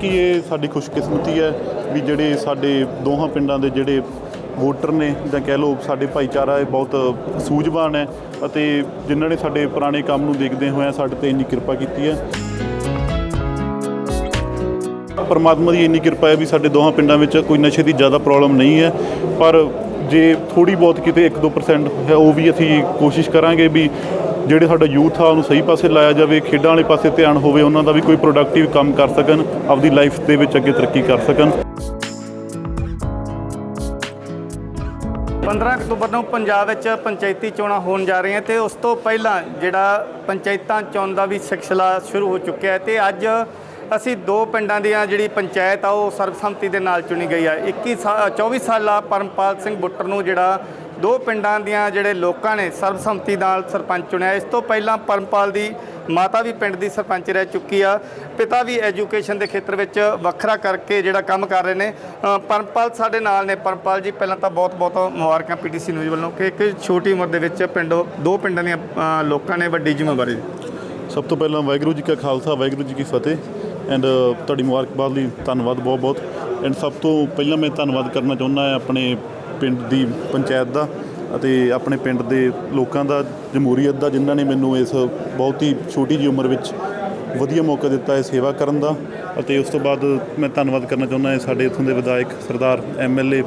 ਕਿ ਇਹ ਸਾਡੀ ਖੁਸ਼ਕਿਸਮਤੀ ਹੈ ਵੀ ਜਿਹੜੇ ਸਾਡੇ ਦੋਹਾਂ ਪਿੰਡਾਂ ਦੇ ਜਿਹੜੇ ਵੋਟਰ ਨੇ ਜਾਂ ਕਹਿ ਲਓ ਸਾਡੇ ਭਾਈਚਾਰਾ ਇਹ ਬਹੁਤ ਸੂਝਵਾਨ ਹੈ ਅਤੇ ਜਿਨ੍ਹਾਂ ਨੇ ਸਾਡੇ ਪੁਰਾਣੇ ਕੰਮ ਨੂੰ ਦੇਖਦੇ ਹੋਏ ਸਾਡੇ ਤੇ ਇੰਨੀ ਕਿਰਪਾ ਕੀਤੀ ਹੈ। ਪਰਮਾਤਮਾ ਦੀ ਇੰਨੀ ਕਿਰਪਾ ਹੈ ਵੀ ਸਾਡੇ ਦੋਹਾਂ ਪਿੰਡਾਂ ਵਿੱਚ ਕੋਈ ਨਸ਼ੇ ਦੀ ਜ਼ਿਆਦਾ ਪ੍ਰੋਬਲਮ ਨਹੀਂ ਹੈ। ਪਰ ਜੇ ਥੋੜੀ ਬਹੁਤ ਕਿਤੇ 1-2% ਹੈ, ਉਹ ਵੀ ਅਸੀਂ ਕੋਸ਼ਿਸ਼ ਕਰਾਂਗੇ ਵੀ ਜਿਹੜੇ ਸਾਡਾ ਯੂਥ ਆ, ਉਹਨੂੰ ਸਹੀ ਪਾਸੇ ਲਾਇਆ ਜਾਵੇ, ਖੇਡਾਂ ਵਾਲੇ ਪਾਸੇ ਧਿਆਨ ਹੋਵੇ, ਉਹਨਾਂ ਦਾ ਵੀ ਕੋਈ ਪ੍ਰੋਡਕਟਿਵ ਕੰਮ ਕਰ ਸਕਣ, ਆਪਦੀ ਲਾਈਫ ਦੇ ਵਿੱਚ ਅੱਗੇ ਤਰੱਕੀ ਕਰ ਸਕਣ। 15 ਅਕਤੂਬਰ ਨੂੰ ਪੰਜਾਬ ਵਿੱਚ ਪੰਚਾਇਤੀ ਚੋਣਾਂ ਹੋਣ ਜਾ ਰਹੀਆਂ ਤੇ ਉਸ ਤੋਂ ਪਹਿਲਾਂ ਜਿਹੜਾ ਪੰਚਾਇਤਾਂ ਚੋਣ ਦਾ ਵੀ ਸਿਲਸਿਲਾ ਸ਼ੁਰੂ ਹੋ ਚੁੱਕਿਆ ਹੈ ਤੇ ਅੱਜ ਅਸੀਂ ਦੋ ਪਿੰਡਾਂ ਦੀਆਂ ਜਿਹੜੀ ਪੰਚਾਇਤ ਆ, ਉਹ ਸਰਬਸੰਮਤੀ ਦੇ ਨਾਲ ਚੁਣੀ ਗਈ ਆ। 21 ਸਾ- 24 ਸਾਲਾ ਪਰਮਪਾਲ ਸਿੰਘ ਬੁੱਟਰ ਨੂੰ ਜਿਹੜਾ ਦੋ ਪਿੰਡਾਂ ਦੀਆਂ ਜਿਹੜੇ ਲੋਕਾਂ ਨੇ ਸਰਬਸੰਮਤੀ ਨਾਲ ਸਰਪੰਚ ਚੁਣਿਆ, ਇਸ ਤੋਂ ਪਹਿਲਾਂ ਪਰਮਪਾਲ ਦੀ ਮਾਤਾ ਵੀ ਪਿੰਡ ਦੀ ਸਰਪੰਚ ਰਹਿ ਚੁੱਕੀ ਆ। ਪਿਤਾ ਵੀ ਐਜੂਕੇਸ਼ਨ ਦੇ ਖੇਤਰ ਵਿੱਚ ਵੱਖਰਾ ਕਰਕੇ ਜਿਹੜਾ ਕੰਮ ਕਰ ਰਹੇ ਨੇ। ਪਰਮਪਾਲ ਸਾਡੇ ਨਾਲ ਨੇ। ਪਰਮਪਾਲ ਜੀ, ਪਹਿਲਾਂ ਤਾਂ ਬਹੁਤ ਬਹੁਤ ਮੁਬਾਰਕਾਂ ਪੀਟੀਸੀ ਨਿਊਜ਼ ਵੱਲੋਂ ਕਿ ਇੱਕ ਛੋਟੀ ਉਮਰ ਦੇ ਵਿੱਚ ਪਿੰਡੋਂ ਦੋ ਪਿੰਡਾਂ ਦੀਆਂ ਲੋਕਾਂ ਨੇ ਵੱਡੀ ਜ਼ਿੰਮੇਵਾਰੀ ਸਭ ਤੋਂ ਪਹਿਲਾਂ ਵਾਹਿਗੁਰੂ ਜੀ ਕਾ ਖਾਲਸਾ, ਵਾਹਿਗੁਰੂ ਜੀ ਕੀ ਫਤਿਹ। ਐਂਡ ਤੁਹਾਡੀ ਮੁਬਾਰਕਬਾਦ ਲਈ ਧੰਨਵਾਦ ਬਹੁਤ ਬਹੁਤ ਐਂਡ ਸਭ ਤੋਂ ਪਹਿਲਾਂ ਮੈਂ ਧੰਨਵਾਦ ਕਰਨਾ ਚਾਹੁੰਦਾ ਹਾਂ ਆਪਣੇ ਪਿੰਡ ਦੀ ਪੰਚਾਇਤ ਦਾ ਅਤੇ ਆਪਣੇ ਪਿੰਡ ਦੇ ਲੋਕਾਂ ਦਾ, ਜਮਹੂਰੀਅਤ ਦਾ, ਜਿਨ੍ਹਾਂ ਨੇ ਮੈਨੂੰ ਇਸ ਬਹੁਤ ਹੀ ਛੋਟੀ ਜਿਹੀ ਉਮਰ ਵਿੱਚ ਵਧੀਆ ਮੌਕਾ ਦਿੱਤਾ ਹੈ ਸੇਵਾ ਕਰਨ ਦਾ ਅਤੇ ਉਸ ਤੋਂ ਬਾਅਦ ਮੈਂ ਧੰਨਵਾਦ ਕਰਨਾ ਚਾਹੁੰਦਾ ਹਾਂ ਸਾਡੇ ਇੱਥੋਂ ਦੇ ਵਿਧਾਇਕ ਸਰਦਾਰ ਐਮਐਲਏ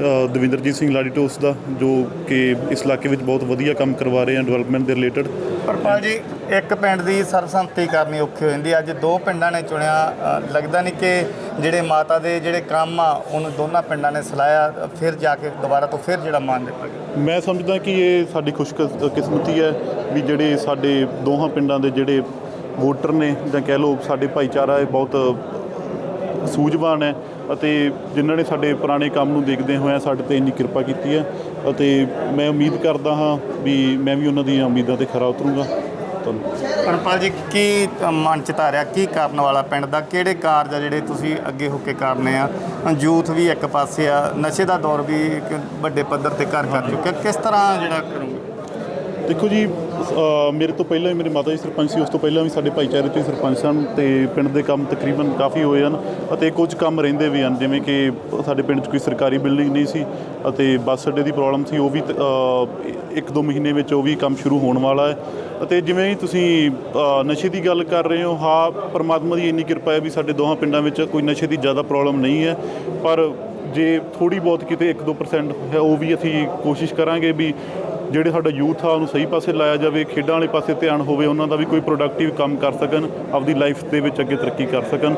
ਦਵਿੰਦਰਜੀਤ ਸਿੰਘ ਲਾਡੀਟੋਸ ਦਾ ਜੋ ਕਿ ਇਸ ਇਲਾਕੇ ਵਿੱਚ ਬਹੁਤ ਵਧੀਆ ਕੰਮ ਕਰਵਾ ਰਹੇ ਹਨ ਡਿਵੈਲਪਮੈਂਟ ਦੇ ਰਿਲੇਟਡ ਪਰਮਪਾਲ ਜੀ ਇੱਕ ਪਿੰਡ ਦੀ ਸਰਬਸੰਮਤੀ ਕਰਨੀ ਔਖੀ ਹੋ ਜਾਂਦੀ ਅੱਜ ਦੋ ਪਿੰਡਾਂ ਨੇ ਚੁਣਿਆ ਲੱਗਦਾ ਨਹੀਂ ਕਿ ਜਿਹੜੇ ਮਾਤਾ ਦੇ ਜਿਹੜੇ ਕੰਮ ਆ ਉਹਨੂੰ ਦੋਨਾਂ ਪਿੰਡਾਂ ਨੇ ਸਲਾਇਆ ਫਿਰ ਜਾ ਕੇ ਦੁਬਾਰਾ ਤੋਂ ਫਿਰ ਜਿਹੜਾ ਮਾਨ ਦਿੱਤਾ। ਗਿਆ ਮੈਂ ਸਮਝਦਾ ਕਿ ਇਹ ਸਾਡੀ ਖੁਸ਼ਕਿਸਮਤੀ ਹੈ ਵੀ ਜਿਹੜੇ ਸਾਡੇ ਦੋਹਾਂ ਪਿੰਡਾਂ ਦੇ ਜਿਹੜੇ ਵੋਟਰ ਨੇ ਜਾਂ ਕਹਿ ਲਓ ਸਾਡੇ ਭਾਈਚਾਰਾ ਇਹ ਬਹੁਤ ਸੂਝਵਾਨ ਹੈ ਅਤੇ ਜਿਨ੍ਹਾਂ ਨੇ ਸਾਡੇ ਪੁਰਾਣੇ ਕੰਮ ਨੂੰ ਦੇਖਦੇ ਹੋਏ ਸਾਡੇ ਤੇ ਇੰਨੀ ਕਿਰਪਾ ਕੀਤੀ ਹੈ ਅਤੇ ਮੈਂ ਉਮੀਦ ਕਰਦਾ ਹਾਂ ਵੀ ਮੈਂ ਵੀ ਉਹਨਾਂ ਦੀਆਂ ਉਮੀਦਾਂ ਤੇ ਖਰਾ ਉਤਰੂੰਗਾ। ਧੰਨਵਾਦ। ਜੀ, ਕੀ ਮਨ ਚ ਧਾਰਿਆ, ਕੀ ਕਰਨ ਵਾਲਾ ਪਿੰਡ ਦਾ? ਕਿਹੜੇ ਕਾਰਜ ਆ ਜਿਹੜੇ ਤੁਸੀਂ ਅੱਗੇ ਹੋ ਕੇ ਕਰਨੇ ਆ? ਯੂਥ ਵੀ ਇੱਕ ਪਾਸੇ ਆ, ਨਸ਼ੇ ਦਾ ਦੌਰ ਵੀ ਇੱਕ ਵੱਡੇ ਪੱਧਰ ਤੇ ਘਰ ਕਰ ਚੁੱਕਿਆ। ਕਿਸ ਤਰ੍ਹਾਂ ਜਿਹੜਾ ਕਰੋਗੇ? ਦੇਖੋ ਜੀ ਮੇਰੇ ਤੋਂ ਪਹਿਲਾਂ ਵੀ ਮੇਰੇ ਮਾਤਾ ਜੀ ਸਰਪੰਚ ਸੀ, ਉਸ ਤੋਂ ਪਹਿਲਾਂ ਵੀ ਸਾਡੇ ਭਾਈਚਾਰੇ ਤੋਂ ਹੀ ਸਰਪੰਚ ਸਨ ਤੇ ਪਿੰਡ ਦੇ ਕੰਮ ਤਕਰੀਬਨ ਕਾਫੀ ਹੋਏ ਹਨ ਅਤੇ ਕੁਝ ਕੰਮ ਰਹਿੰਦੇ ਵੀ ਹਨ, ਜਿਵੇਂ ਕਿ ਸਾਡੇ ਪਿੰਡ 'ਚ ਕੋਈ ਸਰਕਾਰੀ ਬਿਲਡਿੰਗ ਨਹੀਂ ਸੀ ਅਤੇ ਬੱਸ ਅੱਡੇ ਦੀ ਪ੍ਰੋਬਲਮ ਸੀ, ਉਹ ਵੀ ਇੱਕ ਦੋ ਮਹੀਨੇ ਵਿੱਚ ਉਹ ਵੀ ਕੰਮ ਸ਼ੁਰੂ ਹੋਣ ਵਾਲਾ ਹੈ ਅਤੇ ਜਿਵੇਂ ਹੀ ਤੁਸੀਂ ਨਸ਼ੇ ਦੀ ਗੱਲ ਕਰ ਰਹੇ ਹੋ, ਹਾਂ, ਪਰਮਾਤਮਾ ਦੀ ਇੰਨੀ ਕਿਰਪਾ ਹੈ ਵੀ ਸਾਡੇ ਦੋਹਾਂ ਪਿੰਡਾਂ ਵਿੱਚ ਕੋਈ ਨਸ਼ੇ ਦੀ ਜ਼ਿਆਦਾ ਪ੍ਰੋਬਲਮ ਨਹੀਂ ਹੈ, ਪਰ ਜੇ ਥੋੜੀ ਬਹੁਤ ਕਿਤੇ 1-2% ਹੈ, ਉਹ ਵੀ ਅਸੀਂ ਕੋਸ਼ਿਸ਼ ਕਰਾਂਗੇ ਵੀ ਜਿਹੜੇ ਸਾਡਾ ਯੂਥ ਆ, ਉਹਨੂੰ ਸਹੀ ਪਾਸੇ ਲਾਇਆ ਜਾਵੇ, ਖੇਡਾਂ ਵਾਲੇ ਪਾਸੇ ਧਿਆਨ ਹੋਵੇ, ਉਹਨਾਂ ਦਾ ਵੀ ਕੋਈ ਪ੍ਰੋਡਕਟਿਵ ਕੰਮ ਕਰ ਸਕਣ, ਆਪਦੀ ਲਾਈਫ ਦੇ ਵਿੱਚ ਅੱਗੇ ਤਰੱਕੀ ਕਰ ਸਕਣ।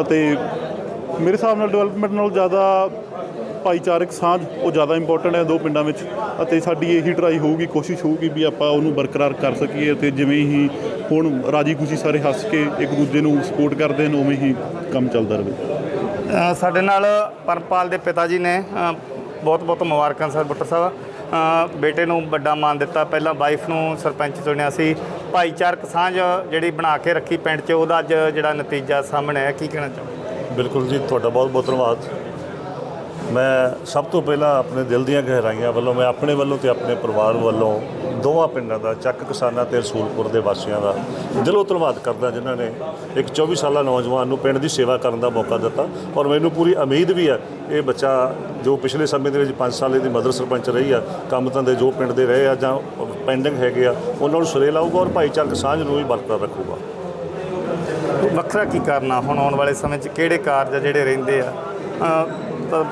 ਅਤੇ ਮੇਰੇ ਹਿਸਾਬ ਨਾਲ ਡਿਵੈਲਪਮੈਂਟ ਨਾਲ ਜ਼ਿਆਦਾ ਭਾਈਚਾਰਕ ਸਾਂਝ ਉਹ ਜ਼ਿਆਦਾ ਇੰਪੋਰਟੈਂਟ ਹੈ ਦੋ ਪਿੰਡਾਂ ਵਿੱਚ। ਅਤੇ ਸਾਡੀ ਇਹੀ ਟਰਾਈ ਹੋਊਗੀ, ਕੋਸ਼ਿਸ਼ ਹੋਊਗੀ ਵੀ ਆਪਾਂ ਉਹਨੂੰ ਬਰਕਰਾਰ ਕਰ ਸਕੀਏ ਅਤੇ ਜਿਵੇਂ ਹੀ ਹੁਣ ਰਾਜੀ ਖੁਸ਼ੀ ਸਾਰੇ ਹੱਸ ਕੇ ਇੱਕ ਦੂਜੇ ਨੂੰ ਸਪੋਰਟ ਕਰਦੇ ਨੇ ਉਵੇਂ ਹੀ ਕੰਮ ਚੱਲਦਾ ਰਹੇ। ਸਾਡੇ ਨਾਲ ਪਰਮਪਾਲ ਦੇ ਪਿਤਾ ਜੀ ਨੇ ਬਹੁਤ ਬਹੁਤ ਮੁਬਾਰਕਾਂ ਸਰ ਬੁੱਟਰ ਸਾਹਿਬ। ਬੇਟੇ ਨੂੰ ਵੱਡਾ ਮਾਨ ਦਿੱਤਾ। ਪਹਿਲਾਂ ਵਾਈਫ ਨੂੰ ਸਰਪੰਚ ਚੁਣਿਆ ਸੀ। ਭਾਈਚਾਰਕ ਸਾਂਝ ਜਿਹੜੀ ਬਣਾ ਕੇ ਰੱਖੀ ਪਿੰਡ 'ਚ, ਉਹਦਾ ਅੱਜ ਜਿਹੜਾ ਨਤੀਜਾ ਸਾਹਮਣੇ ਆਇਆ। ਕੀ ਕਹਿਣਾ ਚਾਹੋਗੇ? ਬਿਲਕੁਲ ਜੀ, ਤੁਹਾਡਾ ਬਹੁਤ ਬਹੁਤ ਧੰਨਵਾਦ। ਮੈਂ ਸਭ ਤੋਂ ਪਹਿਲਾਂ ਆਪਣੇ ਦਿਲ ਦੀਆਂ ਗਹਿਰਾਈਆਂ ਵੱਲੋਂ, ਮੈਂ ਆਪਣੇ ਵੱਲੋਂ ਤੇ ਆਪਣੇ ਪਰਿਵਾਰ ਵੱਲੋਂ ਦੋਵਾਂ ਪਿੰਡਾਂ ਦਾ, ਚੱਕ ਕਿਸਾਨਾਂ ਤੇ ਰਸੂਲਪੁਰ ਦੇ ਵਾਸੀਆਂ ਦਾ ਦਿਲੋਂ ਧੰਨਵਾਦ ਕਰਦਾ ਜਿਨ੍ਹਾਂ ਨੇ ਇੱਕ 24 ਸਾਲਾ ਨੌਜਵਾਨ ਨੂੰ ਪਿੰਡ ਦੀ ਸੇਵਾ ਕਰਨ ਦਾ ਮੌਕਾ ਦਿੱਤਾ। ਔਰ ਮੈਨੂੰ ਪੂਰੀ ਉਮੀਦ ਵੀ ਹੈ, ਇਹ ਬੱਚਾ ਜੋ ਪਿਛਲੇ ਸਮੇਂ ਦੇ ਵਿੱਚ 5 ਸਾਲ ਦੀ ਮਦਰ ਸਰਪੰਚ ਰਹੀ ਆ, ਕੰਮ ਧੰਦੇ ਜੋ ਪਿੰਡ ਦੇ ਰਹੇ ਆ ਜਾਂ ਪੈਂਡਿੰਗ ਹੈਗੇ ਆ, ਉਹਨਾਂ ਨੂੰ ਸੁਰੇ ਲਾਊਗਾ ਔਰ ਭਾਈਚਾਰਕ ਸਾਂਝ ਨੂੰ ਵੀ ਬਰਕਰਾਰ ਰੱਖੂਗਾ। ਵੱਖਰਾ ਕੀ ਕਰਨਾ ਹੁਣ ਆਉਣ ਵਾਲੇ ਸਮੇਂ 'ਚ ਕਿਹੜੇ ਕਾਰਜ ਆ ਜਿਹੜੇ ਰਹਿੰਦੇ ਆ?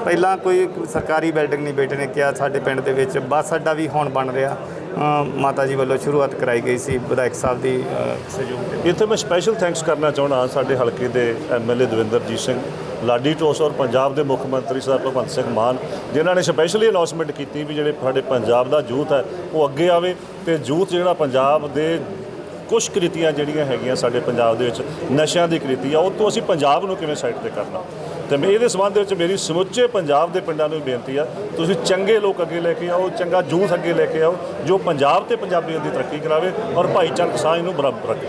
ਪਹਿਲਾਂ ਕੋਈ ਸਰਕਾਰੀ ਬਿਲਡਿੰਗ ਨਹੀਂ ਬੇਟੇ ਨੇ ਕਿਹਾ ਸਾਡੇ ਪਿੰਡ ਦੇ ਵਿੱਚ, ਬੱਸ ਅੱਡਾ ਵੀ ਹੁਣ ਬਣ ਰਿਹਾ। ਮਾਤਾ ਜੀ ਵੱਲੋਂ ਸ਼ੁਰੂਆਤ ਕਰਾਈ ਗਈ ਸੀ ਵਿਧਾਇਕ ਸਾਹਿਬ ਦੀ ਅ, ਸਹਿਯੋਗ ਦੇ ਇੱਥੇ ਮੈਂ ਸਪੈਸ਼ਲ ਥੈਂਕਸ ਕਰਨਾ ਚਾਹੁੰਦਾ ਸਾਡੇ ਹਲਕੇ ਦੇ ਐਮਐਲਏ ਦਵਿੰਦਰਜੀਤ ਸਿੰਘ ਲਾਡੀ ਟੋਸ ਔਰ ਪੰਜਾਬ ਦੇ ਮੁੱਖ ਮੰਤਰੀ ਸਰ ਭਗਵੰਤ ਸਿੰਘ ਮਾਨ ਜਿਨ੍ਹਾਂ ਨੇ ਸਪੈਸ਼ਲੀ ਅਨਾਉਂਸਮੈਂਟ ਕੀਤੀ ਵੀ ਜਿਹੜੇ ਸਾਡੇ ਪੰਜਾਬ ਦਾ ਯੂਥ ਹੈ ਉਹ ਅੱਗੇ ਆਵੇ ਤੇ ਯੂਥ ਜਿਹੜਾ ਪੰਜਾਬ ਦੇ ਕੁਝ ਕ੍ਰਿਤੀਆਂ ਜਿਹੜੀਆਂ ਹੈਗੀਆਂ ਸਾਡੇ ਪੰਜਾਬ ਦੇ ਵਿੱਚ ਨਸ਼ਿਆਂ ਦੀ ਕ੍ਰਿਤੀ ਆ ਉਹ ਤੋਂ ਅਸੀਂ ਪੰਜਾਬ ਨੂੰ ਕਿਵੇਂ ਸਾਈਡ ਤੇ ਕਰਨਾ? ਤੇ ਮੈਂ ਇਹਦੇ ਸੰਬੰਧ ਵਿੱਚ ਮੇਰੀ ਸਮੁੱਚੇ ਪੰਜਾਬ ਦੇ ਪਿੰਡਾਂ ਨੂੰ ਵੀ ਬੇਨਤੀ ਆ ਤੁਸੀਂ ਚੰਗੇ ਲੋਕ ਅੱਗੇ ਲੈ ਕੇ ਆਓ ਚੰਗਾ ਯੂਥ ਅੱਗੇ ਲੈ ਕੇ ਆਓ ਜੋ ਪੰਜਾਬ ਤੇ ਪੰਜਾਬੀਆਂ ਦੀ ਤਰੱਕੀ ਕਰਾਵੇ ਔਰ ਭਾਈਚਾਰਕ ਸਾਂਝ ਨੂੰ ਬਰਾਬਰ ਰੱਖੇ।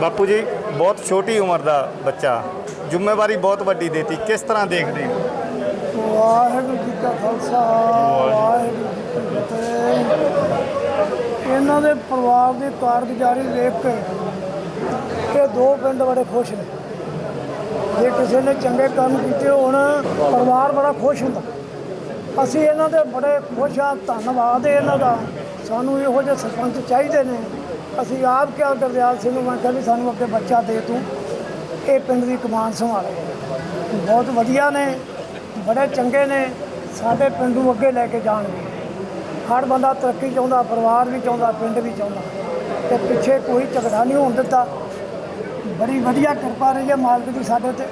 ਬਾਪੂ ਜੀ ਬਹੁਤ ਛੋਟੀ ਉਮਰ ਦਾ ਬੱਚਾ ਜ਼ਿੰਮੇਵਾਰੀ ਬਹੁਤ ਵੱਡੀ ਦੇਤੀ ਕਿਸ ਤਰ੍ਹਾਂ ਦੇਖਦੇ ਹੋ? ਵਾਹਿਗੁਰੂ ਜੀ ਕਾ ਖਾਲਸਾ ਵਾਹਿਗੁਰੂ ਜੀ ਕੀ ਫਤਿਹ। ਇਹਨਾਂ ਦੇ ਪਰਿਵਾਰ ਦੀ ਕਾਰਗੁਜ਼ਾਰੀ ਵੇਖ ਕੇ ਇਹ ਦੋ ਪਿੰਡ ਬੜੇ ਖੁਸ਼ ਨੇ। ਜੇ ਕਿਸੇ ਨੇ ਚੰਗੇ ਕੰਮ ਕੀਤੇ ਹੋਣ, ਪਰਿਵਾਰ ਬੜਾ ਖੁਸ਼ ਹੁੰਦਾ। ਅਸੀਂ ਇਹਨਾਂ ਦੇ ਬੜੇ ਖੁਸ਼ ਹਾਂ, ਧੰਨਵਾਦ ਹੈ ਇਹਨਾਂ ਦਾ। ਸਾਨੂੰ ਇਹੋ ਜਿਹੇ ਸਰਪੰਚ ਚਾਹੀਦੇ ਨੇ। ਅਸੀਂ ਆਪ ਕਿਹਾ, ਗੁਰਦਿਆਲ ਸਿੰਘ ਨੂੰ ਮੈਂ ਕਿਹਾ ਵੀ ਸਾਨੂੰ ਅੱਗੇ ਬੱਚਾ ਦੇ ਤੂੰ। ਇਹ ਪਿੰਡ ਦੀ ਕਮਾਨ ਸੰਭਾਲੇ। ਬਹੁਤ ਵਧੀਆ ਨੇ, ਬੜੇ ਚੰਗੇ ਨੇ। ਸਾਡੇ ਪਿੰਡ ਨੂੰ ਅੱਗੇ ਲੈ ਕੇ ਜਾਣਗੇ। ਹਰ ਬੰਦਾ ਤਰੱਕੀ ਚਾਹੁੰਦਾ, ਪਰਿਵਾਰ ਵੀ ਚਾਹੁੰਦਾ, ਪਿੰਡ ਵੀ ਚਾਹੁੰਦਾ। ਤੇ ਪਿੱਛੇ ਕੋਈ ਝਗੜਾ ਨਹੀਂ ਹੋਣ ਦਿੱਤਾ। ਬੜੀ ਵਧੀਆ ਕਿਰਪਾ ਰਹੀ ਹੈ ਮਾਲਕ ਦੀ ਸਾਡੇ ਤੇ।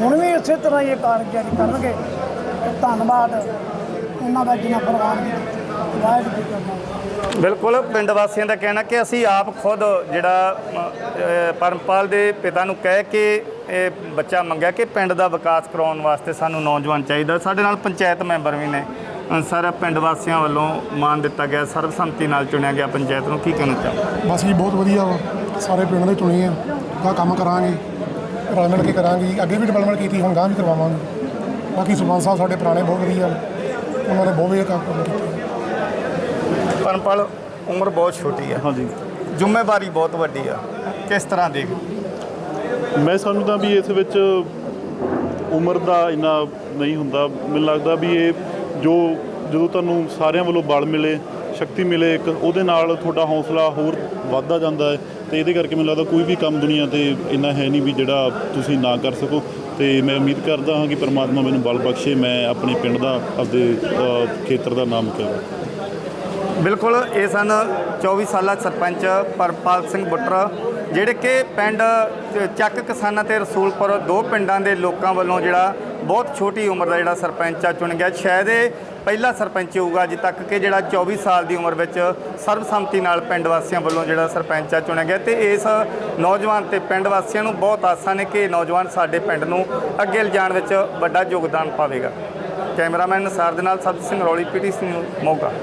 ਹੁਣ ਵੀ ਇਸੇ ਤਰ੍ਹਾਂ ਹੀ ਇਹ ਕਾਰਗੁਜ਼ਾਰੀ ਕਰਨਗੇ। ਤੇ ਧੰਨਵਾਦ ਉਹਨਾਂ ਦਾ ਜਿਨ੍ਹਾਂ ਪ੍ਰਵਾਨ ਕੀਤੀ। ਵਾਹਿਗੁਰੂ ਜੀ ਕਾ ਖਾਲਸਾ। ਬਿਲਕੁਲ ਪਿੰਡ ਵਾਸੀਆਂ ਦਾ ਕਹਿਣਾ ਕਿ ਅਸੀਂ ਆਪ ਖੁਦ ਜਿਹੜਾ ਪਰਮਪਾਲ ਦੇ ਪਿਤਾ ਨੂੰ ਕਹਿ ਕੇ ਇਹ ਬੱਚਾ ਮੰਗਿਆ ਕਿ ਪਿੰਡ ਦਾ ਵਿਕਾਸ ਕਰਾਉਣ ਵਾਸਤੇ ਸਾਨੂੰ ਨੌਜਵਾਨ ਚਾਹੀਦਾ। ਸਾਡੇ ਨਾਲ ਪੰਚਾਇਤ ਮੈਂਬਰ ਵੀ ਨੇ। ਸਰ ਪਿੰਡ ਵਾਸੀਆਂ ਵੱਲੋਂ ਮਾਨ ਦਿੱਤਾ ਗਿਆ। ਸਰਬਸੰਮਤੀ ਨਾਲ ਚੁਣਿਆ ਗਿਆ ਪੰਚਾਇਤ ਨੂੰ। ਕੀ ਕਹਿਣਾ ਚਾਹੋ ਬਸ ਜੀ ਬਹੁਤ ਵਧੀਆ ਵਾ। ਸਾਰੇ ਪਿੰਡ ਦੇ ਚੁਣੇ ਆ। ਤਾਂ ਕੰਮ ਕਰਾਂਗੇ ਰਲ ਮਿਲ ਕੇ ਕਰਾਂਗੇ ਅੱਗੇ ਵੀ ਡਿਵੈਲਪਮੈਂਟ ਕੀਤੀ ਹੁਣ ਗਾਂ ਵੀ ਕਰਵਾਵਾਂਗੇ। ਬਾਕੀ ਸਰਪੰਚ ਸਾਹਿਬ ਸਾਡੇ ਪੁਰਾਣੇ ਬਹੁਤ ਵਧੀਆ ਨੇ ਉਹਨਾਂ ਨੇ ਬਹੁਤ ਵਧੀਆ ਕੰਮ ਕੀਤੇ। ਪਰਮਪਾਲ ਉਮਰ ਬਹੁਤ ਛੋਟੀ ਹੈ ਹਾਂਜੀ। ਜ਼ਿੰਮੇਵਾਰੀ ਬਹੁਤ ਵੱਡੀ ਆ। ਕਿਸ ਤਰ੍ਹਾਂ ਦੇਖ ਮੈਂ ਸਮਝਦਾ ਵੀ ਇਸ ਵਿੱਚ ਉਮਰ ਦਾ ਇੰਨਾ ਨਹੀਂ ਹੁੰਦਾ। ਮੈਨੂੰ ਲੱਗਦਾ ਵੀ ਇਹ ਜੋ ਜਦੋਂ ਤੁਹਾਨੂੰ ਸਾਰਿਆਂ ਵੱਲੋਂ ਬਲ ਮਿਲੇ ਸ਼ਕਤੀ ਮਿਲੇ ਇੱਕ ਉਹਦੇ ਨਾਲ ਤੁਹਾਡਾ ਹੌਸਲਾ ਹੋਰ ਵੱਧਦਾ ਜਾਂਦਾ ਹੈ। ਤੇ ਇਹਦੇ ਕਰਕੇ ਮੈਨੂੰ ਲੱਗਦਾ ਕੋਈ ਵੀ ਕੰਮ ਦੁਨੀਆ ਤੇ ਇੰਨਾ ਹੈ ਨਹੀਂ ਵੀ ਜਿਹੜਾ ਤੁਸੀਂ ਨਾ ਕਰ ਸਕੋ। ਤੇ ਮੈਂ ਉਮੀਦ ਕਰਦਾ ਹਾਂ ਕਿ ਪਰਮਾਤਮਾ ਮੈਨੂੰ ਬਲ ਬਖਸ਼ੇ, ਮੈਂ ਆਪਣੇ ਪਿੰਡ ਦਾ, ਆਪਦੇ ਖੇਤਰ ਦਾ ਨਾਮ ਕਰਾਂ ਬਿਲਕੁਲ, ਇਹ ਸਨ 24 ਸਾਲਾ ਸਰਪੰਚ ਪਰਪਾਲ ਸਿੰਘ ਬੁੱਟਰ, ਜਿਹੜੇ ਕਿ ਪਿੰਡ ਚੱਕ ਕਿਸਾਨਾਂ ਤੇ ਰਸੂਲਪੁਰ ਦੋ ਪਿੰਡਾਂ ਦੇ ਲੋਕਾਂ ਵੱਲੋਂ ਜਿਹੜਾ ਬਹੁਤ ਛੋਟੀ ਉਮਰ ਦਾ ਜਿਹੜਾ ਸਰਪੰਚ ਆ ਚੁਣ ਗਿਆ। ਸ਼ਾਇਦ ਇਹ ਪਹਿਲਾ ਸਰਪੰਚ ਹੋਊਗਾ ਅੱਜ ਤੱਕ ਕਿ ਜਿਹੜਾ 24 ਸਾਲ ਦੀ ਉਮਰ ਵਿੱਚ ਸਰਬਸੰਮਤੀ ਨਾਲ ਪਿੰਡ ਵਾਸੀਆਂ ਵੱਲੋਂ ਜਿਹੜਾ ਸਰਪੰਚ ਆ ਚੁਣਿਆ ਗਿਆ ਤੇ ਇਸ ਨੌਜਵਾਨ ਤੇ ਪਿੰਡ ਵਾਸੀਆਂ ਨੂੰ ਬਹੁਤ ਆਸਾਂ ਨੇ ਕਿ ਇਹ ਨੌਜਵਾਨ ਸਾਡੇ ਪਿੰਡ ਨੂੰ ਅੱਗੇ ਲਿਜਾਣ ਵਿੱਚ ਵੱਡਾ ਯੋਗਦਾਨ ਪਾਵੇਗਾ। ਕੈਮਰਾਮੈਨ ਨਸਾਰ ਦੇ ਨਾਲ ਸਬਜ ਸਿੰਘ ਰੌਲੀ ਪੀਟੀਸੀ ਨਿਊਜ਼, ਮੋਗਾ।